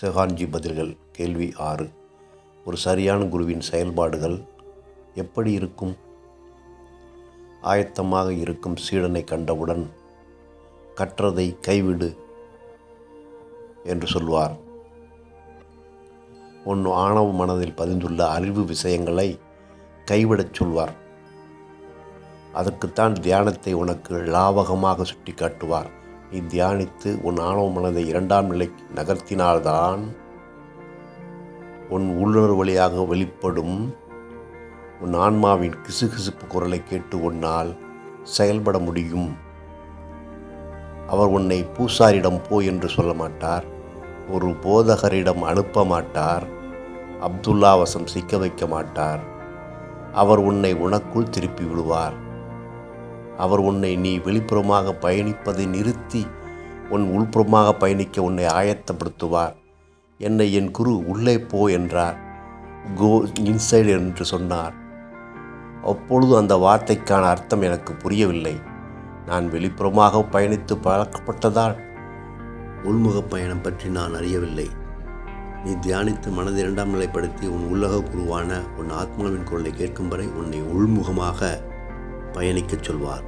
செகான்ஜி பதில்கள் கேள்வி ஆறு. ஒரு சரியான குருவின் செயல்பாடுகள் எப்படி இருக்கும்? ஆயத்தமாக இருக்கும் சீடனை கண்டவுடன் கற்றதை கைவிடு என்று சொல்வார். உன் ஆணவ மனதில் பதிந்துள்ள அறிவு விஷயங்களை கைவிடச் சொல்வார். அதற்குத்தான் தியானத்தை உனக்கு லாவகமாக சுட்டி காட்டுவார் நீ தியானித்து உன் ஆணவ மனதை இரண்டாம் நிலைக்கு நகர்த்தினால்தான் உன் உள்ளுணர்வு வழியாக வெளிப்படும். உன் ஆன்மாவின் கிசுகிசுப்பு குரலை கேட்டு உன்னால் செயல்பட முடியும். அவர் உன்னை பூசாரிடம் போ என்று சொல்ல மாட்டார். ஒரு போதகரிடம் அனுப்ப மாட்டார். அப்துல்லா வசம் சிக்க வைக்க மாட்டார். அவர் உன்னை உனக்குள் திருப்பி விடுவார். அவர் உன்னை நீ வெளிப்புறமாக பயணிப்பதை நிறுத்தி உன் உள்புறமாக பயணிக்க உன்னை ஆயத்தப்படுத்துவார். என்னை என் குரு உள்ளே போ என்றார். கோ இன்சைடு என்று சொன்னார். அப்பொழுது அந்த வார்த்தைக்கான அர்த்தம் எனக்கு புரியவில்லை. நான் வெளிப்புறமாக பயணித்து பழக்கப்பட்டதால் உள்முக பயணம் பற்றி நான் அறியவில்லை. நீ தியானித்து மனதை இரண்டாம் நிலைப்படுத்தி உன் உள்ளக குருவான உன் ஆத்மாவின் குரலை கேட்கும் வரை உன்னை உள்முகமாக பயணிக்கச் சொல்வார்.